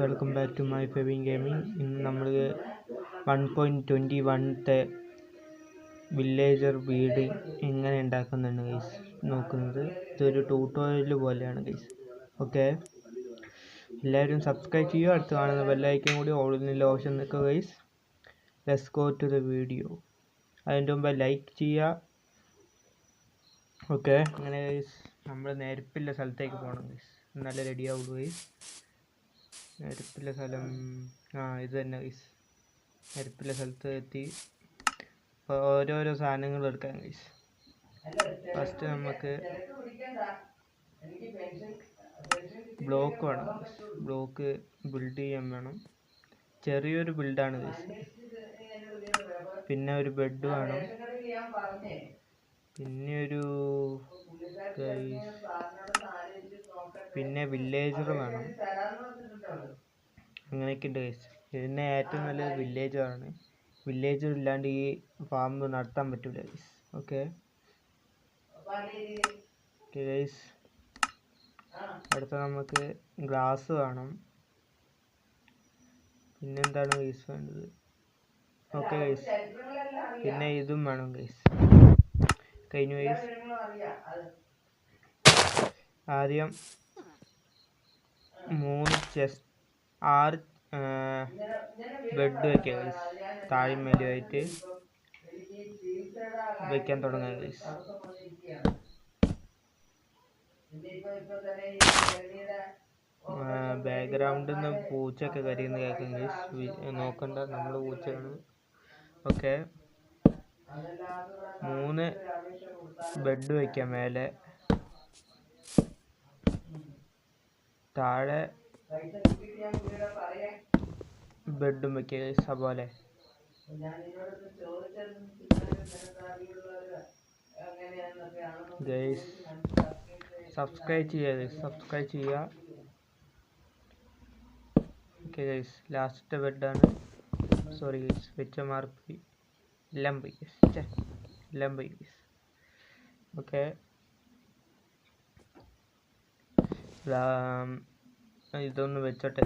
Welcome back to my Fevin gaming. ഇന്ന് നമ്മൾ one point twenty വണ്ണത്തെ വില്ലേജർ വീട് എങ്ങനെ ഉണ്ടാക്കുന്നുണ്ട് ഗൈസ് നോക്കുന്നത്. ഇതൊരു ട്യൂട്ടോറിയൽ പോലെയാണ് ഗൈസ് ഓക്കെ എല്ലാവരും സബ്സ്ക്രൈബ് ചെയ്യുക. അടുത്ത് കാണുന്ന ബെല്ലൈക്കൻ കൂടി ഓൾഡിൽ ഓപ്ഷൻ നിൽക്കുക guys let's go to the video അതിന്റെ മുമ്പ് ലൈക്ക് ചെയ്യുക. ഓക്കെ അങ്ങനെ ഗൈസ് നമ്മൾ നേരപ്പില്ല സ്ഥലത്തേക്ക് പോകണം ഗൈസ് നല്ല റെഡി ആവുള്ളൂ ഗൈസ് നേരപ്പില്ല സ്ഥലം ആ ഇത് തന്നെ ഗൈസ് അരിപ്പിലെ സ്ഥലത്ത് എത്തി. ഓരോരോ സാധനങ്ങൾ എടുക്കാം ഗൈസ് ഫസ്റ്റ് നമുക്ക് ബ്ലോക്ക് വേണം ബ്ലോക്ക് ബിൽഡ് ചെയ്യാൻ വേണം. ചെറിയൊരു ബിൽഡാണ് ഗൈസ് പിന്നെ ഒരു ബെഡ് വേണം. പിന്നെ ഒരു ഗൈസ് പിന്നെ വില്ലേജർ വേണം. അങ്ങനെയൊക്കെ ഉണ്ട് ഗൈസ് ഇതിന്റെ ഏറ്റവും നല്ലത് വില്ലേജറാണ് വില്ലേജർ ഇല്ലാണ്ട് ഈ ഫാം നടത്താൻ പറ്റില്ല ഗൈസ് ഓക്കെ ഗൈസ് അടുത്ത നമുക്ക് ഗ്ലാസ് വേണം. പിന്നെന്താണ് ഗൈസ് വേണ്ടത്? ഓക്കെ ഗൈസ് പിന്നെ ഇതും വേണം ഗൈസ് കഴിഞ്ഞു ഗൈസ് ആദ്യം മൂന്ന് ചെസ് ആറ് ബെഡ് വയ്ക്കുക ഗൈസ് താഴ്മേലുമായിട്ട് വയ്ക്കാൻ തുടങ്ങുക ഗൈസ് ബാക്ക്ഗ്രൗണ്ടിൽ നിന്ന് പൂച്ചയൊക്കെ കരയുന്ന കേൾക്കും ഗൈസ് നോക്കണ്ട നമ്മൾ പൂച്ചയാണ് ഓക്കെ മൂന്ന് ബെഡ് വയ്ക്കാം മേലെ. താഴെ ബെഡും വെക്കുക അതുപോലെ. ഗൈസ് സബ്സ്ക്രൈബ് ചെയ്യുക സബ്സ്ക്രൈബ് ചെയ്യുക. ഓക്കെ ഗൈസ് ലാസ്റ്റത്തെ ബെഡാണ് സോറി ഗൈസ് വെച്ച മാർക്ക് എല്ലാം പോയി എല്ലാം പോയി ഓക്കെ ഇതൊന്ന് വെച്ചോട്ടെ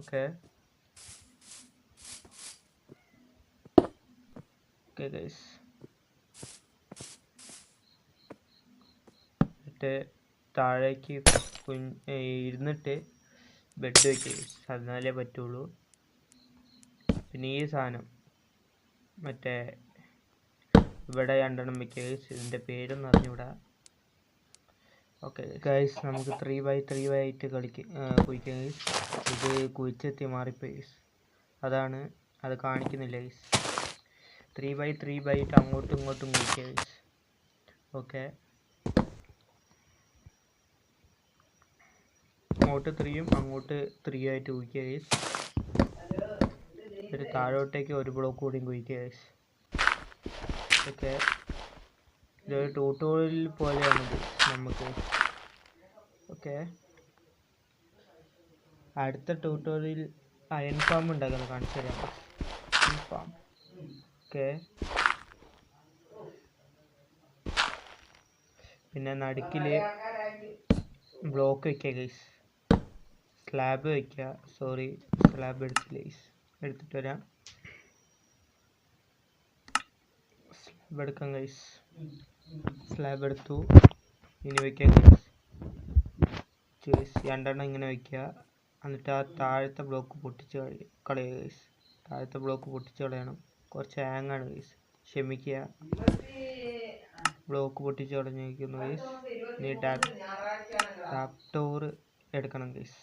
ഓക്കെ ഓക്കെ ഗൈസ് എന്നിട്ട് താഴേക്ക് കുഞ്ഞ് ഇരുന്നിട്ട് ബെഡ് വെക്കുക എന്നാലേ പറ്റുള്ളൂ. പിന്നെ ഈ സാധനം. മറ്റേ ഇവിടെ രണ്ടെണ്ണം വെക്കുക ഇതിന്റെ പേരൊന്നും അറിഞ്ഞൂടാ. ഓക്കെ ഗൈസ് നമുക്ക് ത്രീ ബൈ ത്രീ ബൈ ആയിട്ട് കളിക്ക കുഴിക്കാം ഗൈസ് ഇത് കുഴിച്ചെത്തി മാറിപ്പോയി അതാണ് അത് കാണിക്കുന്നില്ല guys three by three by ആയിട്ട് അങ്ങോട്ടും ഇങ്ങോട്ടും കുഴിക്കാം ഗൈസ് ഓക്കെ അങ്ങോട്ട് ത്രീയും അങ്ങോട്ട് ത്രീ ആയിട്ട് കുഴിക്കുക ഗൈസ് ഒരു താഴോട്ടേക്ക് ഒരു ബ്ലോക്ക് കൂടിയും കുഴിക്കുക ഗൈസ് ഓക്കെ ഇതൊരു ട്യൂട്ടോറിയൽ പോലെയാണിത് നമുക്ക്. ഓക്കെ അടുത്ത ട്യൂട്ടോറിയൽ അയൺ ഫാം ഉണ്ടാക്കുന്നത് കാണിച്ചു തരാം. അയൺ ഫാം ഓക്കെ പിന്നെ നടുക്കിൽ ബ്ലോക്ക് വയ്ക്കുക ഗൈസ് സ്ലാബ് വയ്ക്കുക സോറി സ്ലാബ് എടുത്തില്ല ഗൈസ് എടുത്തിട്ട് വരാം. സ്ലാബ് എടുക്കാം ഗൈസ് സ്ലാബ് എടുത്തു. ഇനി വയ്ക്കാം ഗൈസ് രണ്ടെണ്ണം ഇങ്ങനെ വയ്ക്കുക എന്നിട്ട് ആ താഴത്തെ ബ്ലോക്ക് പൊട്ടിച്ച് കളി കളയുക ഗൈസ് താഴത്തെ ബ്ലോക്ക് പൊട്ടിച്ച് കളയണം. കുറച്ച് ഹാങ്ങാണ് ഗൈസ് ക്ഷമിക്കുക. ബ്ലോക്ക് പൊട്ടിച്ച് കളഞ്ഞിരിക്കുന്നു ഗൈസ് ഇനി ടാപ് ടാപ് ടോർ എടുക്കണം ഗൈസ്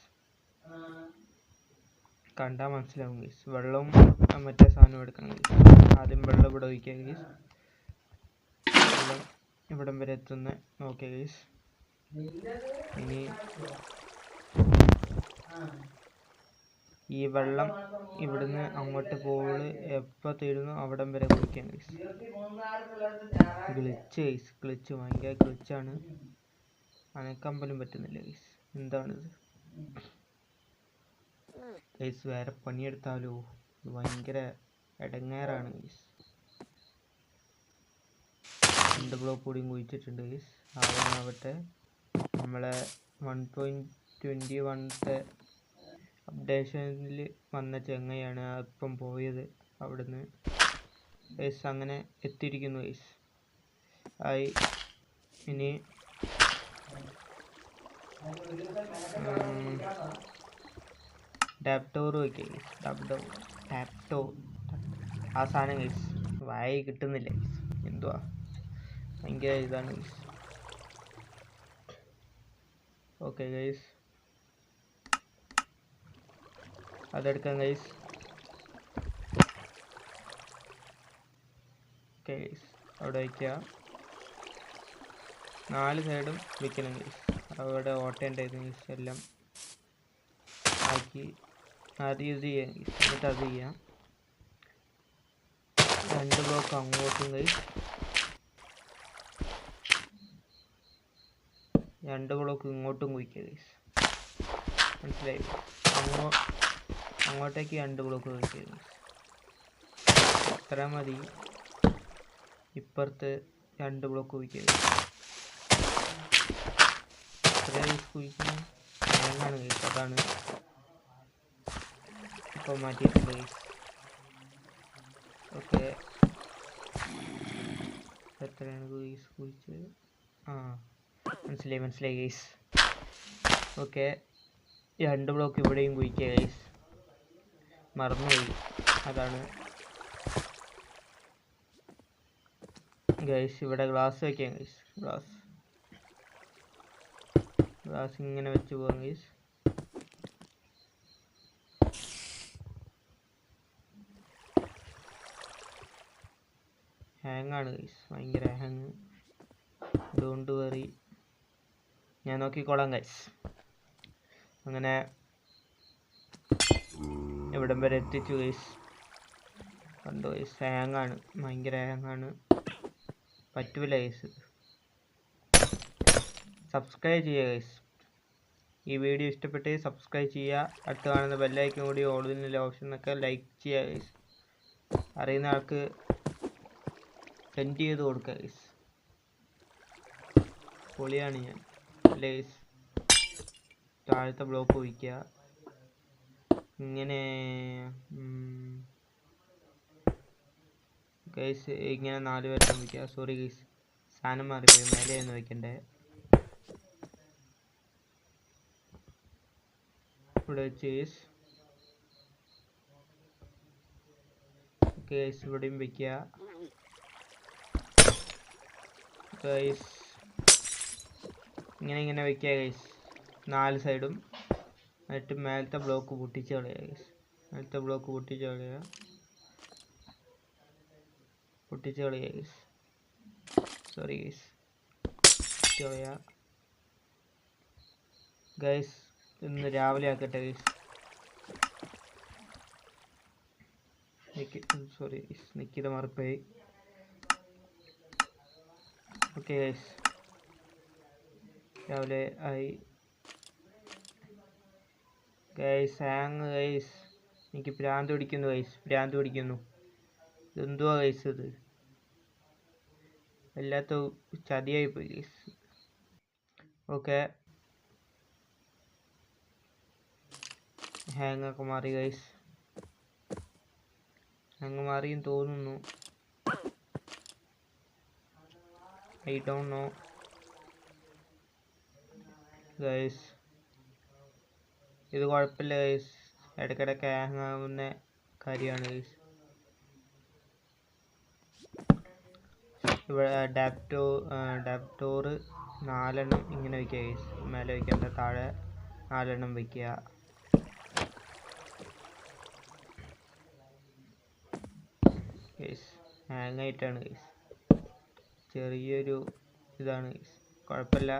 കണ്ടാൽ മനസ്സിലാവും ഗൈസ് വെള്ളവും മറ്റേ സാധനവും എടുക്കണം ഗൈസ് ആദ്യം വെള്ളം ഇവിടെ ഒഴിക്കുക ഗൈസ് ഇവിടം വരെ എത്തുന്ന. നോക്കിയ ഗൈസ് ഇനി ഈ വെള്ളം ഇവിടുന്ന് അങ്ങോട്ട് പോൾ എപ്പോൾ തീരുന്നു അവിടം വരെ കുടിക്കാൻ ഗൈസ് ഗ്ലിച്ച് ഗൈസ് ഗ്ലിച്ച് ഭയങ്കര ഗ്ലിച്ചാണ് അനക്കാൻ പോലും പറ്റുന്നില്ല ഗൈസ് എന്താണിത്? ഗൈസ് വേറെ പണിയെടുത്താലോ? ഭയങ്കര ഇടങ്ങേറാണ് ഗൈസ് രണ്ട് ബ്ലോക്ക് കൂടിയും കുഴിച്ചിട്ടുണ്ട് ഗൈസ് നമ്മളെ വൺ പോയിന്റ് ട്വന്റി വണ്ണത്തെ അപ്ഡേഷനിൽ വന്ന ചെങ്ങയാണ് ഇപ്പം പോയത് അവിടുന്ന്. ഗൈസ് അങ്ങനെ എത്തിയിരിക്കുന്നു ഗൈസ് ആയി ഇനി ഡാപ്റ്റോർ വയ്ക്കുക ഗൈസ് ഡാപ്ടോ ടാപ്റ്റോ ആ സാധനം ഗൈസ് വായി കിട്ടുന്നില്ല ഗൈസ് എന്തുവാ? ഭയങ്കര ഇതാണ് ഓക്കെ ഗൈസ് അതെടുക്കാം ഗൈസ് ഓക്കെ ഗൈസ് അവിടെ വയ്ക്കുക. നാല് സൈഡും വെക്കണം ഗൈസ് അവിടെ ഓട്ടേണ്ടായിരുന്നു ഗൈസ് എല്ലാം ആക്കി. അത് യൂസ് ചെയ്യാം എന്നിട്ട് അത് ചെയ്യാം. രണ്ട് ബ്ലോക്ക് അങ്ങോട്ടും ഗൈസ് രണ്ട് ബ്ലോക്ക് ഇങ്ങോട്ടും കുഴിക്കുക മനസ്സിലായി? അങ്ങോ അങ്ങോട്ടേക്ക് രണ്ട് ബ്ലോക്ക് കുഴിക്കുക അത്ര മതി. ഇപ്പുറത്ത് രണ്ട് ബ്ലോക്ക് കുഴിക്കുക എത്ര ഗൈസ് കുഴിക്കുന്നത് അതാണ് ഇപ്പോൾ മാറ്റിയിട്ടുണ്ട് ഓക്കെ. എത്രയാണ് കുഴിച്ചത്? ആ. മനസ്സിലായി മനസ്സിലായി ഗൈസ് ഓക്കെ രണ്ട് ബ്ലോക്ക് ഇവിടെയും കുഴിക്കുക ഗൈസ് മറന്നുപോയി. അതാണ്. ഗൈസ് ഇവിടെ ഗ്ലാസ് വയ്ക്കാം ഗൈസ് ഗ്ലാസ് ഗ്ലാസ് ഇങ്ങനെ വെച്ച് പോകാം ഗൈസ് ഹാങ് ആണ് ഗൈസ് ഭയങ്കര ഹാങ് ഡോണ്ട് വറി ഞാൻ നോക്കിക്കോളാം ഗൈസ് അങ്ങനെ എവിടം വരെ എത്തിച്ചു ഗൈസ് കണ്ടു ഗൈസ് ഹാങ് ആണ് ഭയങ്കര ആണ് പറ്റൂല ഗൈസ് സബ്സ്ക്രൈബ് ചെയ്യുക ഗൈസ് ഈ വീഡിയോ ഇഷ്ടപ്പെട്ട് സബ്സ്ക്രൈബ് ചെയ്യുക. അടുത്ത് കാണുന്ന ബെല്ലൈക്കും കൂടി ഓടുന്നില്ല ഓപ്ഷൻ എന്നൊക്കെ ലൈക്ക് ചെയ്യുക ഗൈസ് അറിയുന്ന ആൾക്ക് സെൻഡ് ചെയ്ത് കൊടുക്കുക ഗൈസ് പൊളിയാണ് ഞാൻ. ഗൈസ് താഴത്തെ ബ്ലോക്ക് ഒഴിക്കുക. ഇങ്ങനെ ഗൈസ് ഇങ്ങനെ നാല് വരെ വയ്ക്കുക സോറി ഗൈസ് സാധനം മാറിപ്പോയി. മേലെയായിരുന്നു വയ്ക്കണ്ടേ? ഇവിടെ ചേസ് ഗൈസ് ഇവിടെയും വയ്ക്കുക. ഗൈസ് ഇങ്ങനെ ഇങ്ങനെ വെക്കുക ഗൈസ് നാല് സൈഡും എന്നിട്ട് മേലത്തെ ബ്ലോക്ക് പൊട്ടിച്ച് കളയുക ഗൈസ് മേലത്തെ ബ്ലോക്ക് പൊട്ടിച്ച് കളയുക പൊട്ടിച്ച് കളയുക ഗൈസ് സോറി ഗൈസ് പൊട്ടിച്ച് കളയുക ഗൈസ് ഇന്ന് രാവിലെ ആക്കട്ടെ ഗൈസ് സോറി നിക്കിത മറപ്പായി ഓക്കെ ഗൈസ് രാവിലെ ആയി. ഗൈസ് ഹാങ് ഗൈസ് എനിക്ക് ഭ്രാന്ത് പിടിക്കുന്നു ഗൈസ് ഭ്രാന്ത് പിടിക്കുന്നു. എന്തുവാ ഗൈസ് ഇത്? വല്ലാത്ത ചതിയായി പോയി ഗൈസ് ഓക്കെ ഹാങ് ഒക്കെ മാറി ഗൈസ് ഹാങ് മാറിയും തോന്നുന്നു. ഐ ഡോണ്ട് നോ ഗൈസ് ഇത് കുഴപ്പമില്ല ഗൈസ് ഇടയ്ക്കിടയ്ക്ക് ഹാങ് ആവുന്ന കാര്യമാണ് ഗൈസ് ഇവിടെ ഡാപ്റ്റോ ഡാപ്റ്റോറ് നാലെണ്ണം ഇങ്ങനെ വയ്ക്കുക ഗൈസ് മേലെ വയ്ക്കേണ്ട താഴെ നാലെണ്ണം വയ്ക്കുക. ഗൈസ് ഹാങ് ആയിട്ടാണ് ഗൈസ് ചെറിയൊരു ഇതാണ് ഗൈസ് കുഴപ്പമില്ല.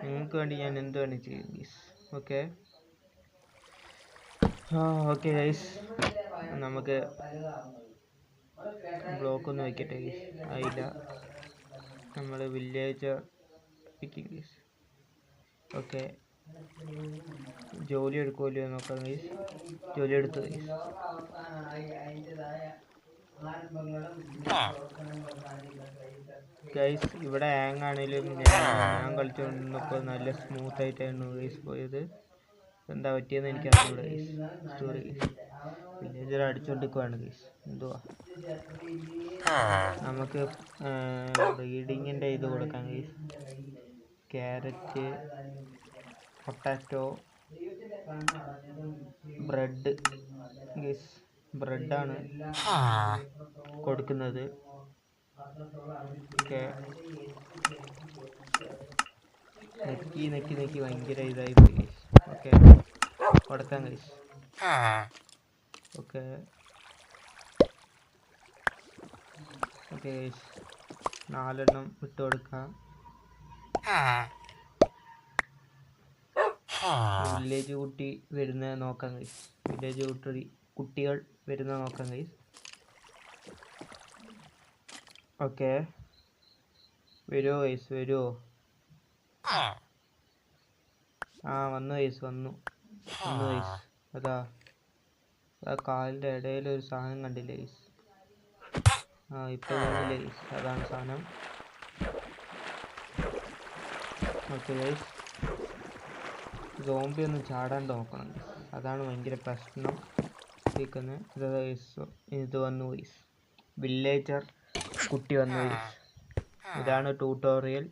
നിങ്ങൾക്ക് വേണ്ടി ഞാൻ എന്ത് വേണം ചെയ്യും ഗൈസ് ഓക്കെ ഓക്കെ ഗൈസ് നമുക്ക് ബ്ലോക്ക് ഒന്ന് വെക്കട്ടെ ഗൈസ് ആയില്ല. നമ്മൾ വില്ലേജ് വെക്കും ഗൈസ് ഓക്കെ ജോലി എടുക്കുമല്ലോ നോക്കാം ഗൈസ് ജോലി എടുത്തു ഗൈസ് ഗൈസ് ഇവിടെ ഹാങ് ആണെങ്കിലും ഞാൻ കളിച്ചുകൊണ്ടിരുന്നപ്പോൾ നല്ല സ്മൂത്ത് ആയിട്ടായിരുന്നു ഗൈസ് പോയത്. എന്താ പറ്റിയെന്ന് എനിക്ക് അറിഞ്ഞൂടെ സ്റ്റോറി വില്ലേജർ അടിച്ചുകൊണ്ടിരിക്കുവാണ് ഗൈസ് എന്തുവാ? നമുക്ക് ബ്രീഡിങ്ങിന്റെ ഇത് കൊടുക്കാം guys carrot potato bread guys ബ്രെഡാണ് കൊടുക്കുന്നത്. ഓക്കെ നെക്കി നെക്കി നെക്കി ഭയങ്കര ഇതായി പോയി. ഓക്കെ കൊടുക്കാൻ കഴിച്ചു ഓക്കെ ഓക്കെ നാലെണ്ണം ഇട്ട് കൊടുക്കാം. വില്ലേജ് കുട്ടി വരുന്ന നോക്കാം കഴിച്ചു വില്ലേജ് കുട്ടി കുട്ടികൾ വരുന്ന നോക്കാം ഗൈസ് ഓക്കെ. വരുമോ ഗൈസ് വരുമോ ആ വന്നു ഗൈസ് വന്നു. വന്നു ഗൈസ് അതാ. ആ കാലിന്റെ ഇടയിൽ ഒരു സാധനം കണ്ടില്ലേ ഗൈസ് ആ ഇപ്പോൾ വന്നില്ലേ ഗൈസ് അതാണ് സാധനം. ഓക്കെ ഗൈസ് സോംബി ഒന്ന് ചാടാണ്ട് നോക്കണം അതാണ് ഭയങ്കര പ്രശ്നം. ഇരിക്കുന്നത് ഇത് guys, ഇത് വന്നു ഗൈസ് വില്ലേജർ കുട്ടി വന്നു. ഇതാണ് ട്യൂട്ടോറിയൽ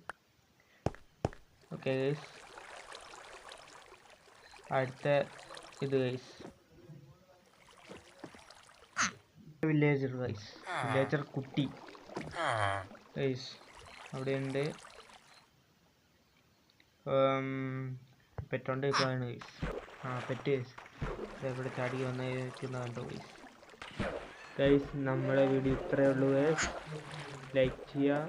ഓക്കെ ഗൈസ് അടുത്ത ഇത് ഗൈസ് വില്ലേജർ ഗൈസ് വില്ലേജർ കുട്ടി. ഗൈസ് അവിടെയുണ്ട് പെറ്റോണ്ട് ഇപ്പോഴാണ് ഗൈസ് ആ പെറ്റ് ഗൈസ് ഇവിടെ ചാടി വന്ന് കണ്ടു ഗൈസ് ഗൈസ് നമ്മുടെ വീഡിയോ ഇത്രയേ ഉള്ളൂ. ലൈക്ക് ചെയ്യുക.